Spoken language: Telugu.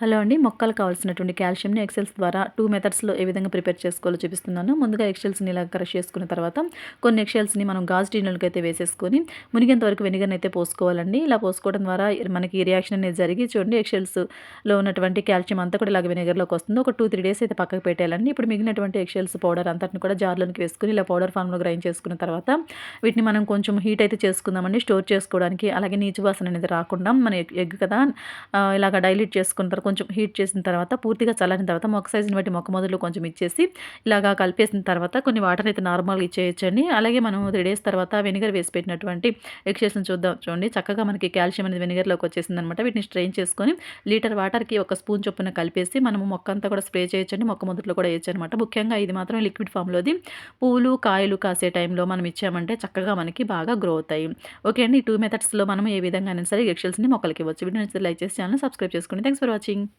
హలో అండి. మొక్కలు కావాల్సినటువంటి కాల్షియంని ఎక్సెల్స్ ద్వారా టూ మెథడ్స్లో ఏ విధంగా ప్రిపేర్ చేసుకోవాలో చూపిస్తున్నాను. ముందుగా ఎక్సెల్స్ని ఇలా క్రష్ చేసుకున్న తర్వాత కొన్ని ఎక్సెల్స్ని మనం గాజు టీనులకి అయితే వేసేసుకొని మునిగేంత వరకు వెనిగర్ని అయితే పోసుకోవాలండి. ఇలా పోసుకోవడం ద్వారా మనకి రియాక్షన్ అనేది జరిగి చూడండి ఎక్సెల్స్లో ఉన్నటువంటి కాల్షియం అంతా కూడా ఇలాగ వెనిగర్లోకి వస్తుంది. ఒక టూ త్రీ డేస్ అయితే పక్కకు పెట్టాలండి ఇప్పుడు మిగిలినటువంటి ఎక్సెల్స్ పౌడర్ అంతటిని కూడా జార్లోకి వేసుకుని ఇలా పౌడర్ ఫామ్లో గ్రైండ్ చేసుకున్న తర్వాత వీటిని మనం కొంచెం హీట్ అయితే చేసుకుందామండి. స్టోర్ చేసుకోవడానికి. అలాగే నీచు వాసన అనేది రాకుండా మన ఎగ్ కదా ఇలాగ డైల్యూట్ చేసుకున్న తర్వాత కొంచెం హీట్ చేసిన తర్వాత పూర్తిగా చల్లని తర్వాత మొక్క సైజుని బట్టి మొక్క మొదలు కొంచెం ఇచ్చేసి ఇలాగా కలిపేసిన తర్వాత కొన్ని వాటర్ అయితే నార్మల్గా ఇచ్చేయచ్చండి. అలాగే మనం త్రీ డేస్ తర్వాత వెనిగర్ వేసి పెట్టినటువంటి ఎక్సెస్ని చూద్దాం చూడండి. చక్కగా మనకి కాల్షియం అనేది వెనిగర్లోకి వచ్చేసింది అనమాట వీటిని స్ట్రెయిన్ చేసుకొని లీటర్ వాటర్కి ఒక స్పూన్ చొప్పున కలిపేసి మనము మొక్క అంతా కూడా స్ప్రే చేయొచ్చండి. మొక్క మొదట్లో కూడా వేయచ్చు అనమాట ముఖ్యంగా ఇది మాత్రం లిక్విడ్ ఫామ్లోది. పూలు కాయలు కాసే టైంలో మనం ఇచ్చామంటే చక్కగా మనకి బాగా గ్రో అవుతాయి. ఓకే అండి. ఈ టూ మెథడ్స్లో మనం ఏ విధంగా అయినా సరే ఎక్సెల్స్ని మొక్కలకి ఇవ్వచ్చు. వీడియో లైక్ చేసి ఛానల్ సబ్స్క్రైబ్ చేసుకోండి థ్యాంక్స్ ఫర్ వాచింగ్. watching.